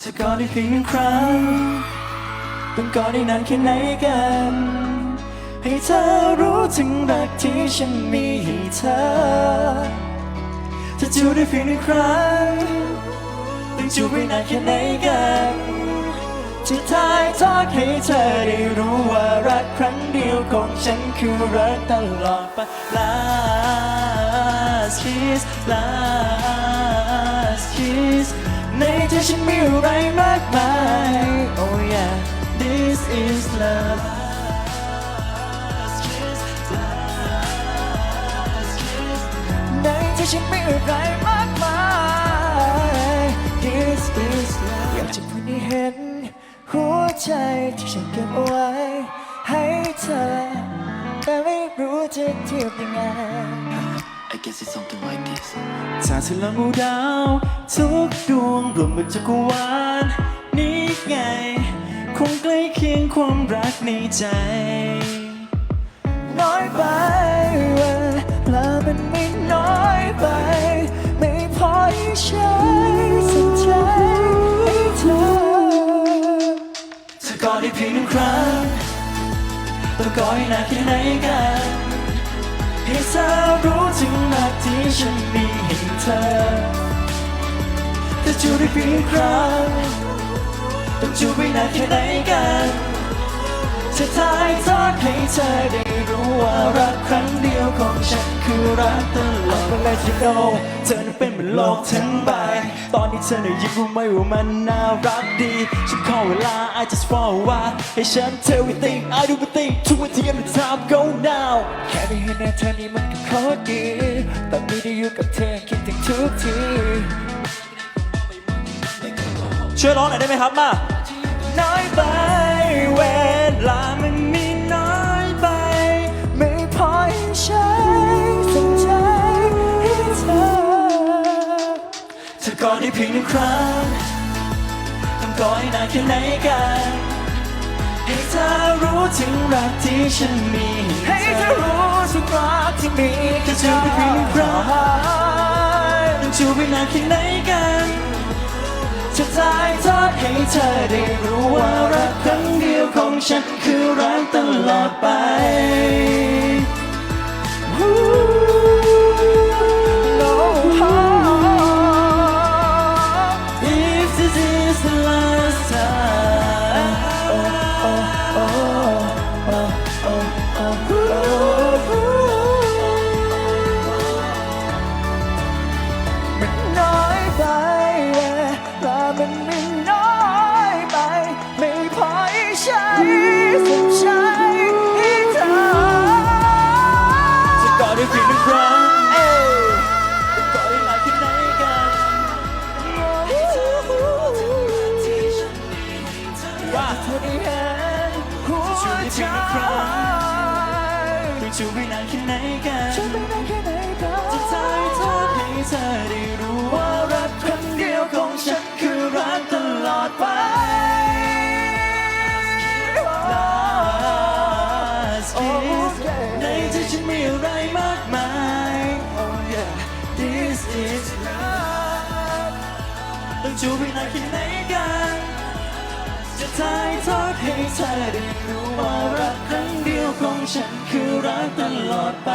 เธอก็ได้เพียงหนึ่งครั้งต้องกอดได้นานแค่ไหนกัน ให้เธอรู้ถึงรักที่ฉันมีให้เธอถ้าจูบได้เพียงหนึ่งครั้งต้องจูบไปนานแค่ไหนกันที่ท้ายทอดให้เธอได้รู้ว่ารักครั้งเดียวของฉันคือรักตลอดไป Last kiss Last อะไรมากมาย Oh yeah This is love Last kiss Last kiss ในใจฉันมีอะไรมากมาย This is love อยากจะพูดให้เห็น หัวใจที่ฉันเก็บเอาไว้ ให้เธอ แต่ไม่รู้จะเทียบยังไง guess it's something like this ถ้าเธอลองดูดาวทุกดวงรวมเป็นจักรวาลนี้ไง คงใกล้เคียงความรักในใจ น้อยไปเวลามันไม่น้อยไป ไม่พอให้ใช้สัญใจให้เธอจะกอดได้เพียงหนึ่งครั้งต้องกอดให้นานแค่ไหนกัน ให้เธอรู้ถึงมากที่ฉันมีให้เธอแต่จูได้เพียงครั้งต้องจูไปนานแค่ไหนกันจะถ่ายทอดให้เธอได้ ของฉันคือรักตลอดเวลาที่ know เธอนั้นเป็นเหมือนโลกทั้งใบ ตอนนี้เธอน่ะยิ่งรู้ไหมว่ามันน่ารักดี ฉันขอเวลา I just fall ว่าให้ฉัน tell everything I do everything to it the end of time go now แค่ได้เห็นหน้าเธอนี่มันก็โคตรดีตอนนี้ได้อยู่กับเธอคิดถึงทุกทีช่วยร้องหน่อยได้ไหมครับมาน้อยไป อให้ใช้สัญใจให้เธอเธอก่อนได้เพียงหนึ่งครั้งต้องก่อให้นานแค่ไหนกันให้เธอรู้ถึงรักที่ฉันมีให้เธอรู้ถึงรักที่มีแค่จูบได้เพียงหนึ่งครั้งต้องจูบไปนานแค่ไหนกันจะถ่ายทอดให้เธอได้รู้ว่ารักครั้งเดียวของฉันคือรักตลอดไป ว่าเธอได้เห็นหัวใจคือจูบไปนานแค่ไหนกันจูบไปนานแค่ไหนกันจะถ่ายทอให้เธอได้รู้ว่ารักครั้งเดียวของฉันคือรักตลอดไป Last kiss ในใจฉันมีอะไรมากมาย Oh yeah This is love ต้องจูบไปนานแค่ ให้เธอได้รู้ว่ารักครั้งเดียวของฉันคือรักตลอดไป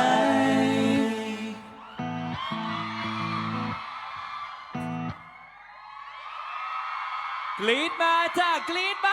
กรีดมาจ้ากรีดมา